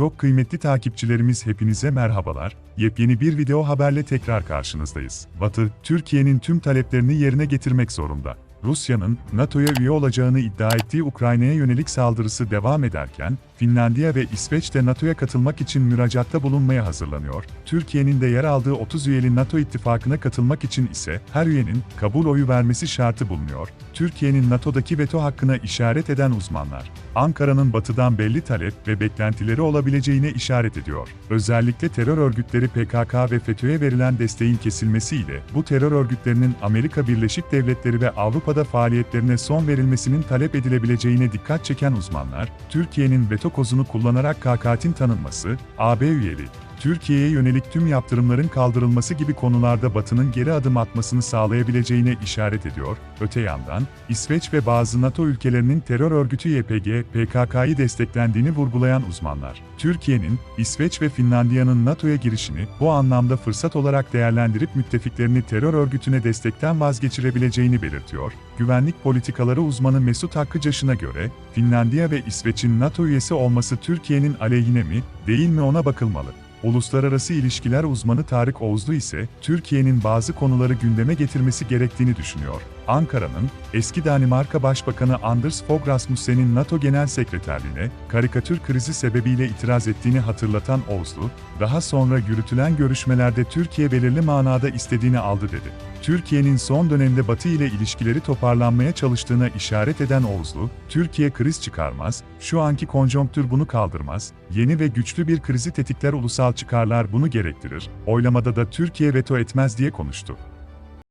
Çok kıymetli takipçilerimiz hepinize merhabalar. Yepyeni bir video haberle tekrar karşınızdayız. Batı, Türkiye'nin tüm taleplerini yerine getirmek zorunda. Rusya'nın NATO'ya üye olacağını iddia ettiği Ukrayna'ya yönelik saldırısı devam ederken, Finlandiya ve İsveç de NATO'ya katılmak için müracaatta bulunmaya hazırlanıyor. Türkiye'nin de yer aldığı 30 üyeli NATO ittifakına katılmak için ise her üyenin kabul oyu vermesi şartı bulunuyor. Türkiye'nin NATO'daki veto hakkına işaret eden uzmanlar, Ankara'nın batıdan belli talep ve beklentileri olabileceğine işaret ediyor. Özellikle terör örgütleri PKK ve FETÖ'ye verilen desteğin kesilmesiyle bu terör örgütlerinin Amerika Birleşik Devletleri ve Avrupa'da faaliyetlerine son verilmesinin talep edilebileceğine dikkat çeken uzmanlar, Türkiye'nin veto kozunu kullanarak KKT'in tanınması, AB üyeliği, Türkiye'ye yönelik tüm yaptırımların kaldırılması gibi konularda Batı'nın geri adım atmasını sağlayabileceğine işaret ediyor. Öte yandan, İsveç ve bazı NATO ülkelerinin terör örgütü YPG, PKK'yı desteklendiğini vurgulayan uzmanlar, Türkiye'nin, İsveç ve Finlandiya'nın NATO'ya girişini bu anlamda fırsat olarak değerlendirip müttefiklerini terör örgütüne destekten vazgeçirebileceğini belirtiyor. Güvenlik politikaları uzmanı Mesut Hakkıcaş'ına göre, Finlandiya ve İsveç'in NATO üyesi olması Türkiye'nin aleyhine mi, değil mi ona bakılmalı. Uluslararası ilişkiler uzmanı Tarık Oğuzlu ise Türkiye'nin bazı konuları gündeme getirmesi gerektiğini düşünüyor. Ankara'nın eski Danimarka Başbakanı Anders Fogh Rasmussen'in NATO Genel Sekreterliğine karikatür krizi sebebiyle itiraz ettiğini hatırlatan Oğuzlu, daha sonra yürütülen görüşmelerde Türkiye belirli manada istediğini aldı dedi. Türkiye'nin son dönemde Batı ile ilişkileri toparlanmaya çalıştığına işaret eden Oğuzlu, Türkiye kriz çıkarmaz, şu anki konjonktür bunu kaldırmaz, yeni ve güçlü bir krizi tetikler ulusal çıkarlar bunu gerektirir, oylamada da Türkiye veto etmez diye konuştu.